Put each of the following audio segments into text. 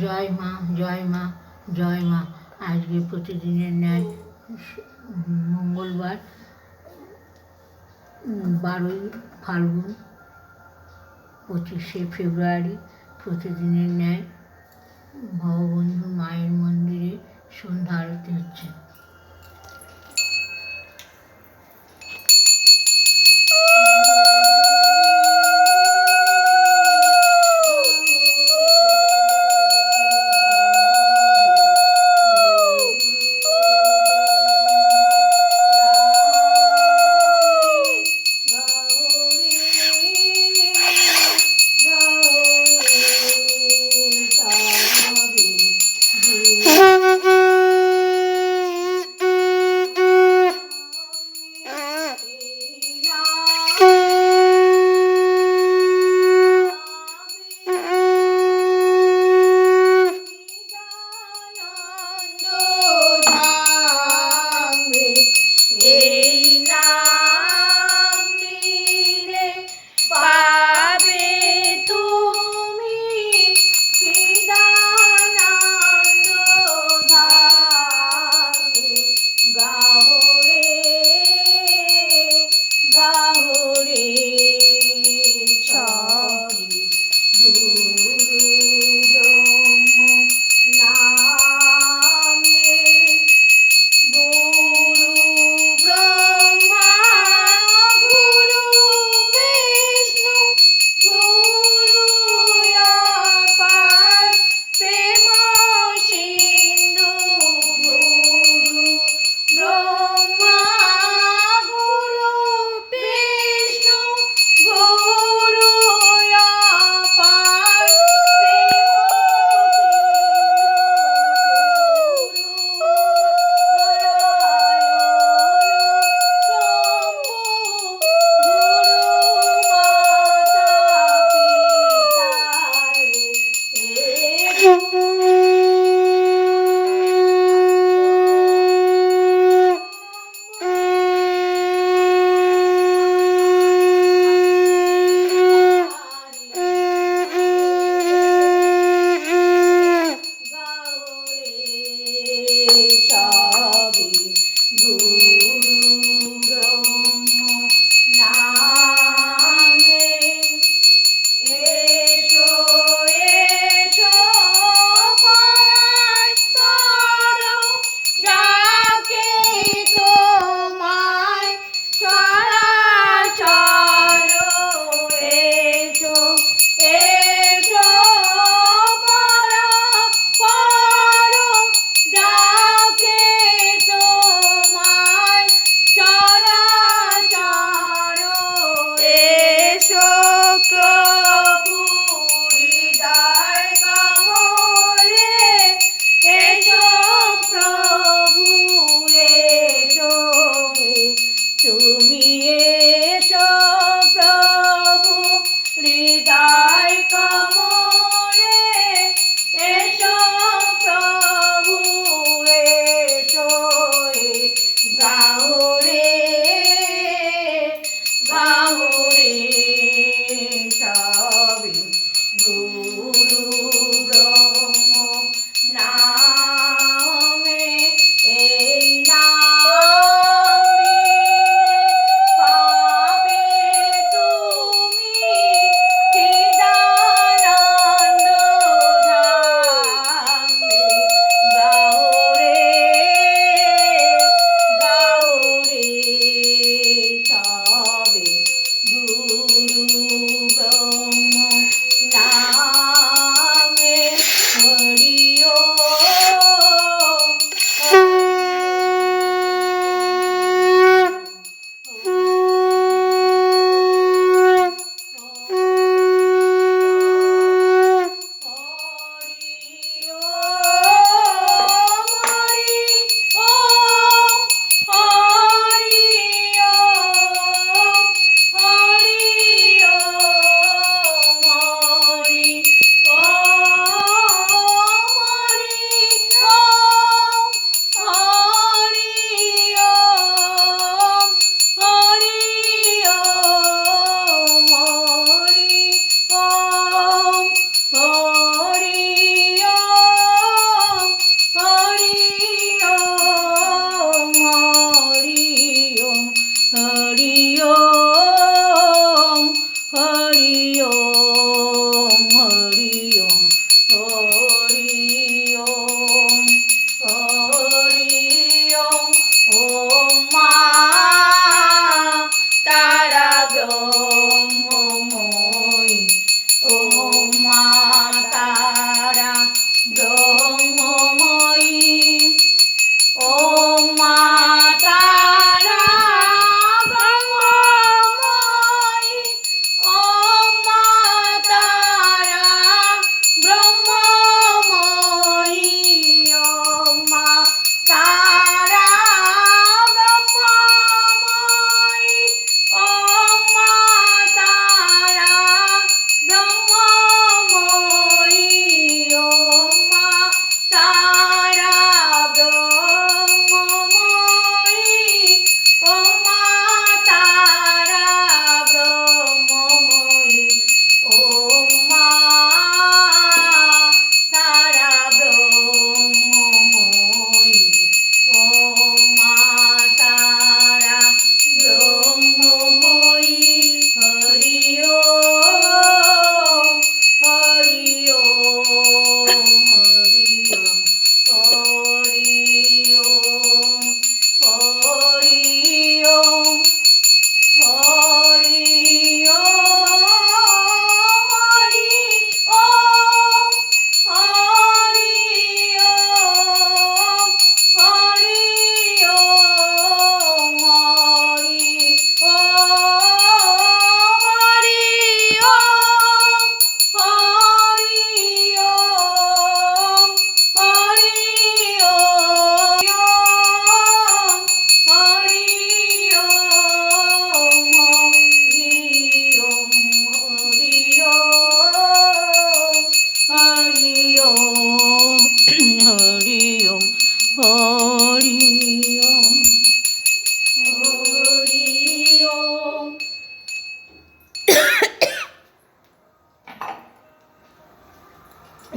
জয় মা জয় মা জয় মা। আজকে প্রতিদিনের ন্যায় মঙ্গলবার বারোই ফাল্গুন, পঁচিশে ফেব্রুয়ারি, প্রতিদিনের ন্যায় ভগবন্ধু মায়ের মন্দিরে সন্ধ্যা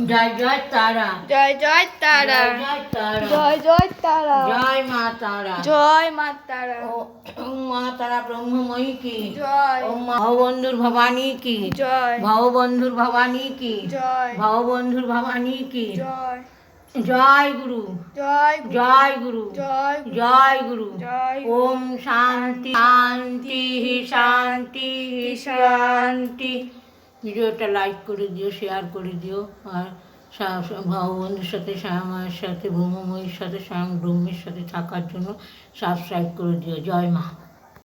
জয় জয় তারা। জয় জয় তারা। জয় জয় তারা। জয় মা তারা। জয় মা তারা। ও- ওম মা তারা ব্রহ্মময়ী কি? জয়। ওম মা ভববন্ধুর ভবানী কি? জয়। ভববন্ধুর ভবানী কি? জয়। ভববন্ধুর ভবানী কি? জয়। জয় গুরু। জয় জয় গুরু। জয় জয় গুরু। জয় ওম শান্তি শান্তি শান্তি শান্তি। ভিডিওটা লাইক করে দিও, শেয়ার করে দিও। আর ভগবন্ধুর সাথে শ্যামায়ের সাথে, ভৌমময়ীর সাথে স্বয়ং ব্রহ্মের সাথে থাকার জন্য সাবস্ক্রাইব করে দিও। জয় মা।